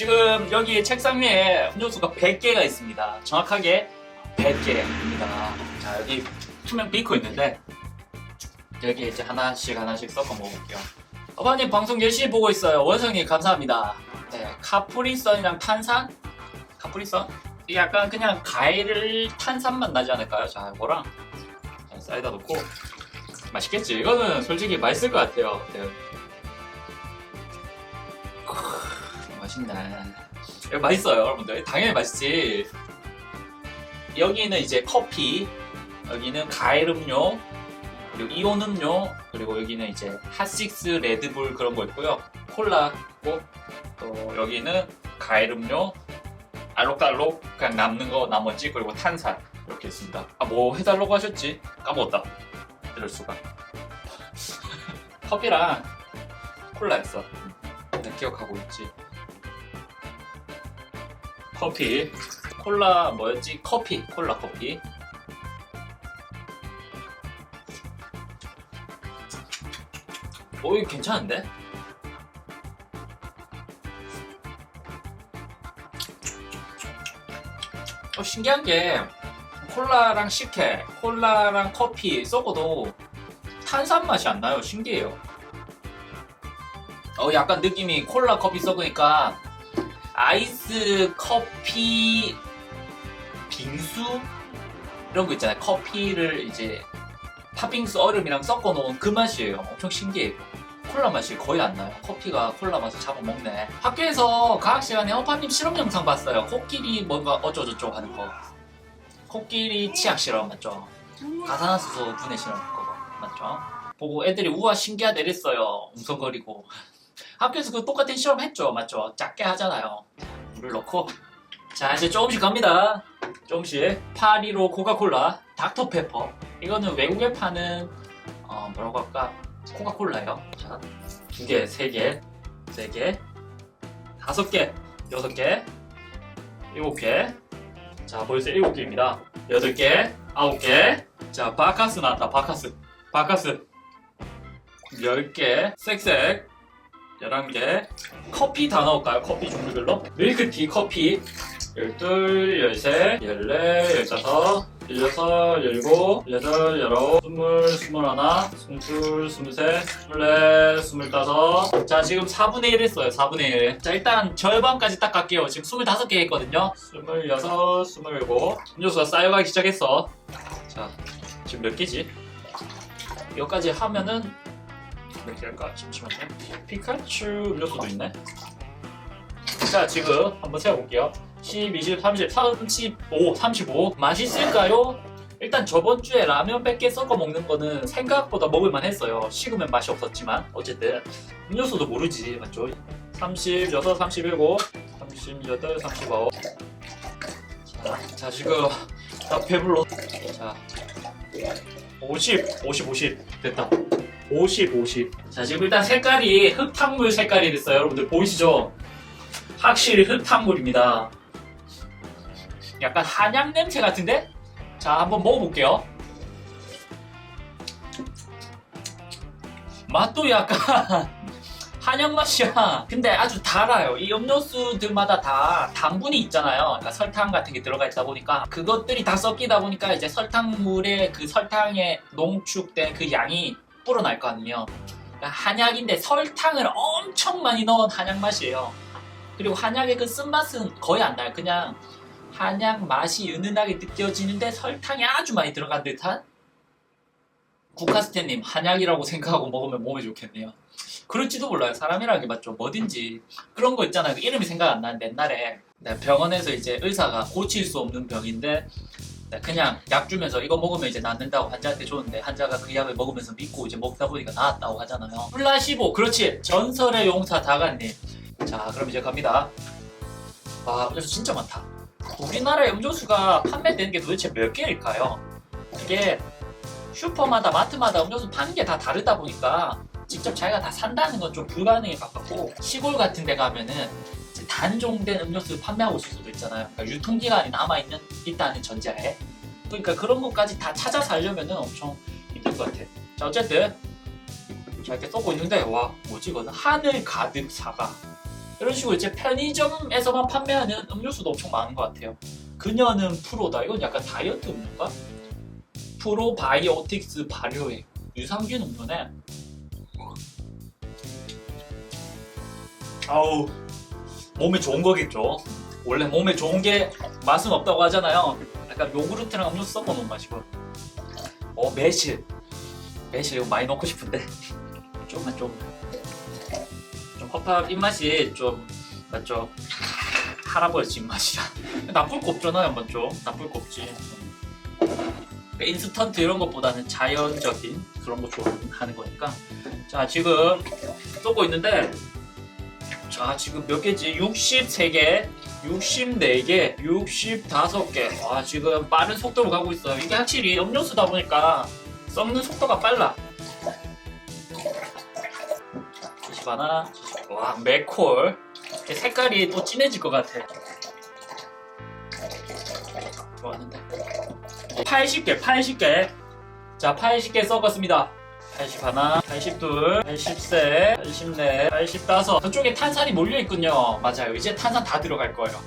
지금 여기 책상 위에 음료수가 100개가 있습니다. 정확하게 100개입니다. 자, 여기 투명 비커 있는데 여기 이제 하나씩 하나씩 섞어 먹어볼게요. 어바님 방송 열심히 보고 있어요. 원성님 감사합니다. 네, 카프리선이랑 탄산? 카프리선? 이게 약간 그냥 과일 탄산만 나지 않을까요? 자, 이거랑 사이다 넣고 맛있겠지? 이거는 솔직히 맛있을 것 같아요. 네. 크, 맛있네. 이거 맛있어요, 여러분들. 당연히 맛있지. 여기는 이제 커피, 여기는 과일 음료, 그리고 이온 음료, 그리고 여기는 이제 핫식스, 레드불 그런 거 있고요. 콜라 있고, 또 여기는 과일 음료, 알록달록 그냥 남는 거 나머지 그리고 탄산 이렇게 있습니다. 아 뭐 해달라고 하셨지? 까먹었다. 이럴 수가. 커피랑 콜라였어. 내 기억하고 있지. 커피, 콜라 뭐였지? 커피, 콜라 커피. 오 이거 괜찮은데? 어, 신기한 게 콜라랑 식혜, 콜라랑 커피 섞어도 탄산 맛이 안 나요. 신기해요. 어, 약간 느낌이 콜라 커피 섞으니까 아이스 커피 빙수 이런 거 있잖아요. 커피를 이제 팥빙수 얼음이랑 섞어 놓은 그 맛이에요. 엄청 신기해요. 콜라 맛이 거의 안 나요. 커피가 콜라 맛을 잡아먹네. 학교에서 과학 시간에 허파님 실험 영상 봤어요. 코끼리 뭔가 어쩌고저쩌고 하는 거. 코끼리 치약 실험 맞죠? 가산화수소 분해 실험 그거 맞죠? 보고 애들이 우와 신기하다 이랬어요. 웅성거리고. 학교에서 그 똑같은 실험 했죠. 맞죠? 작게 하잖아요. 물을 넣고. 자, 이제 조금씩 갑니다. 조금씩. 파리로 코카콜라, 닥터페퍼. 이거는 외국에 파는, 어, 뭐라고 할까? 코카콜라예요. 자, 두 개, 세 개, 세 개, 다섯 개, 여섯 개, 일곱 개. 자, 벌써 일곱 개입니다. 여덟 개, 아홉 개. 자, 바카스 나왔다. 바카스. 바카스. 열 개, 색색. 열한 개. 커피 다 넣을까요? 커피 종류별로? 밀크티, 커피. 열둘, 열셋, 열네, 열다섯, 열여섯, 열일곱, 열여덟, 열아홉, 스물, 스물하나, 스물둘, 스물셋, 스물넷, 스물다섯. 자, 지금 4분의 1 했어요, 4분의 1. 자, 일단 절반까지 딱 갈게요. 지금 25개 했거든요. 스물여섯, 스물일곱. 음료수가 쌓여가기 시작했어. 자, 지금 몇 개지? 여기까지 하면은 몇 개일까? 잠시만요. 피카츄 음료수도 있네. 자, 지금 한번 세어볼게요. 10, 20, 30, 35, 35. 맛있을까요? 일단 저번 주에 라면 100개 섞어 먹는 거는 생각보다 먹을만 했어요. 식으면 맛이 없었지만. 어쨌든. 음료수도 모르지. 맞죠? 36, 37, 38, 39. 자, 자 지금 나 배불러. 자, 50, 50, 50. 됐다. 50, 50. 자, 지금 일단 색깔이 흙탕물 색깔이 됐어요. 여러분들 보이시죠? 확실히 흙탕물입니다. 약간 한약 냄새 같은데? 자, 한번 먹어볼게요. 맛도 약간 한약 맛이야. 근데 아주 달아요. 이 음료수들마다 다 당분이 있잖아요. 그러니까 설탕 같은 게 들어가 있다 보니까 그것들이 다 섞이다 보니까 이제 설탕물에 그 설탕에 농축된 그 양이 불어날 거 아니에요. 한약인데 설탕을 엄청 많이 넣은 한약 맛이에요. 그리고 한약의 그 쓴맛은 거의 안 나요. 그냥 한약 맛이 은은하게 느껴지는데 설탕이 아주 많이 들어간 듯한 국카스테님 한약이라고 생각하고 먹으면 몸에 좋겠네요. 그럴지도 몰라요. 사람이라는 게 맞죠. 뭐든지 그런 거 있잖아요. 그 이름이 생각 안 나는데 옛날에 네, 병원에서 이제 의사가 고칠 수 없는 병인데 네, 그냥 약 주면서 이거 먹으면 이제 낫는다고 환자한테 줬는데 환자가 그 약을 먹으면서 믿고 이제 먹다 보니까 나았다고 하잖아요. 플라시보 그렇지 전설의 용사 다가님. 자 그럼 이제 갑니다. 와 음료수 진짜 많다. 우리나라의 음료수가 판매되는 게 도대체 몇 개일까요? 이게 슈퍼마다 마트마다 음료수 파는 게 다 다르다 보니까 직접 자기가 다 산다는 건 좀 불가능에 가깝고 시골 같은 데 가면은 단종된 음료수 판매하고 있을 수도 있잖아요. 그러니까 유통기간이 남아있는 있다는 전제하에 그러니까 그런 것까지 다 찾아서 하려면은 엄청 힘들 것 같아. 자 어쨌든 자 이렇게 써고 있는데 와 뭐지 이거는 하늘 가득 사과 이런 식으로 이제 편의점에서만 판매하는 음료수도 엄청 많은 것 같아요. 그녀는 프로다. 이건 약간 다이어트 음료인가? 프로바이오틱스 발효액 유산균 음료네. 아우 몸에 좋은 거겠죠. 원래 몸에 좋은 게 맛은 없다고 하잖아요. 약간 요구르트랑 음료수 섞어 놓은 맛이고. 어 매실 매실 이거 많이 넣고 싶은데 조금만 좀. 좀 허팝 입맛이 좀 맞죠? 할아버지 입맛이야. 나쁠 거 없잖아요, 맞죠? 나쁠 거 없지. 그러니까 인스턴트 이런 것보다는 자연적인 그런 거 좋아하는 거니까. 자, 지금 쏘고 있는데, 자, 지금 몇 개지? 63개, 64개, 65개. 와, 지금 빠른 속도로 가고 있어요. 이게 확실히 음료수다 보니까 썩는 속도가 빨라. 70 하나, 와, 맥콜. 색깔이 또 진해질 것 같아. 좋았는데. 80개, 80개. 자, 80개 썩었습니다. 80 하나, 82, 83, 84, 85. 저쪽에 탄산이 몰려 있군요. 맞아요. 이제 탄산 다 들어갈 거예요.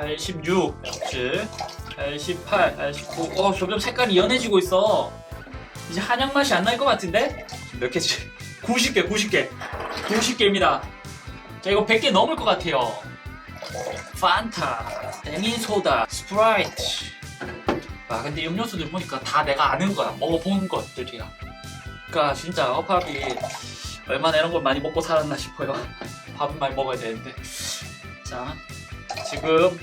86, 87, 88, 89. 어, 점점 색깔이 연해지고 있어. 이제 한약 맛이 안 날 것 같은데? 몇 개지? 90개, 90개. 90개입니다. 자, 이거 100개 넘을 것 같아요. 판타, 레민소다, 스프라이트. 아, 근데 음료수들 보니까 다 내가 아는 거야. 먹어본 것들이야. 그러니까 진짜 허팝이 얼마나 이런 걸 많이 먹고 살았나 싶어요. 밥은 많이 먹어야 되는데. 자, 지금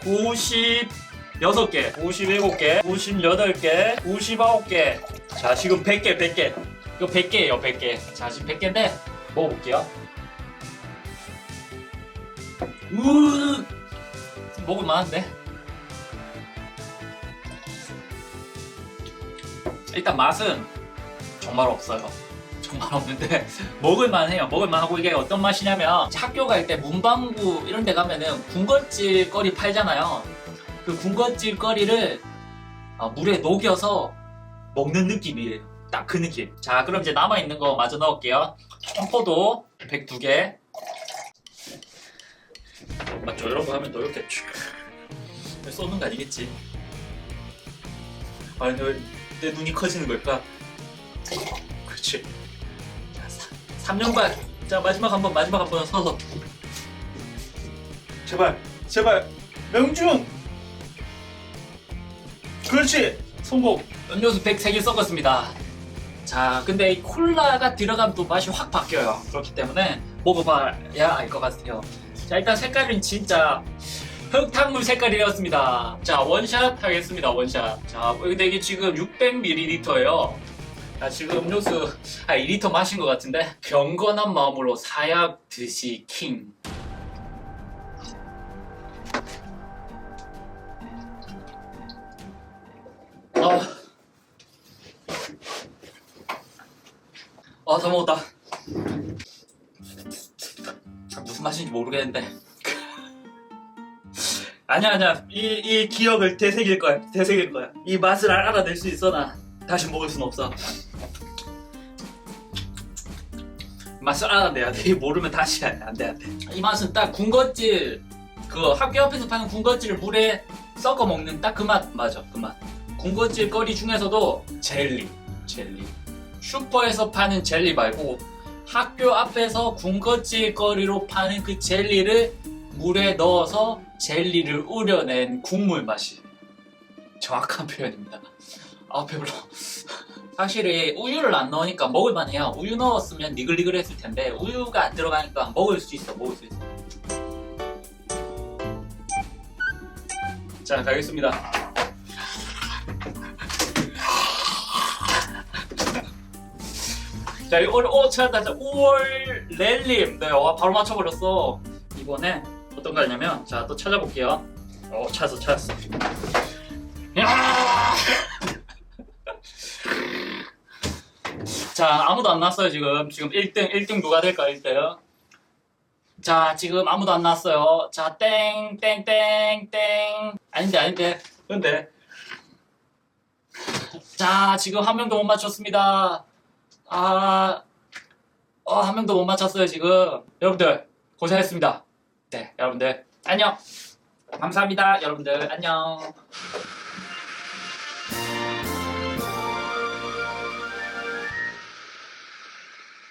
96개, 97개, 98개, 99개. 자, 지금 100개, 100개. 이거 100개예요, 100개. 자, 지금 100개인데 먹어볼게요. 우 먹을 만한데? 일단 맛은 정말 없어요. 정말 없는데 먹을 만 해요. 먹을 만 하고 이게 어떤 맛이냐면 학교 갈 때 문방구 이런 데 가면은 군것질 거리 팔잖아요. 그 군것질 거리를 아, 물에 녹여서 먹는 느낌이에요. 딱 그 느낌. 자, 그럼 이제 남아있는 거 마저 넣을게요. 청포도 102개. 맞죠? 이런 거 하면 또 이렇게 쭉 쏘는 거 아니겠지? 아니, 왜내 눈이 커지는 걸까? 그렇지. 자, 3년 반. 자, 마지막 한 번, 마지막 한 번 서서. 제발 제발 명중 그렇지 성공 음료수 103개 섞었습니다. 자, 근데 이 콜라가 들어가면 또 맛이 확 바뀌어요. 그렇기 때문에 먹어봐야 알 것 같아요. 자, 일단 색깔은 진짜 흙탕물 색깔이었습니다. 자, 원샷 하겠습니다, 원샷. 자, 근데 이게 지금 600ml예요. 자, 지금 음료수 한 2리터 마신 것 같은데 경건한 마음으로 사약 드시 킹. 아, 아, 다 먹었다. 무슨 맛인지 모르겠는데. 아니야, 아니야. 이, 이 기억을 되새길 거야. 되새길 거야. 이 맛을 알- 알아낼 수 있어, 나. 다시 먹을 순 없어. 맛을 알아내야 돼. 모르면 다시 안 돼, 안 돼. 이 맛은 딱 군것질, 그 학교 앞에서 파는 군것질을 물에 섞어 먹는 딱 그 맛, 맞아. 그 맛. 군것질 거리 중에서도 젤리, 젤리. 슈퍼에서 파는 젤리 말고 학교 앞에서 군것질 거리로 파는 그 젤리를 물에 넣어서 젤리를 우려낸 국물 맛이 정확한 표현입니다. 아 배불러. 확실히 우유를 안 넣으니까 먹을만 해요. 우유 넣었으면 니글니글 했을 텐데 우유가 안 들어가니까 먹을 수 있어, 먹을 수 있어. 자 가겠습니다. 자, 이 올, 오, 찾았다. 자, 5월 렐림. 네, 와, 바로 맞춰버렸어. 이번에 어떤 거냐면, 자, 또 찾아볼게요. 어, 찾았어, 찾았어. 자, 아무도 안 났어요, 지금. 지금 1등, 1등 누가 될까, 1등? 자, 지금 아무도 안 났어요. 자, 땡, 땡, 땡, 땡. 아닌데, 아닌데. 근데. 자, 지금 한 명도 못 맞췄습니다. 아, 어, 한 명도 못 맞췄어요, 지금. 여러분들, 고생했습니다. 네, 여러분들 안녕. 감사합니다. 여러분들 안녕.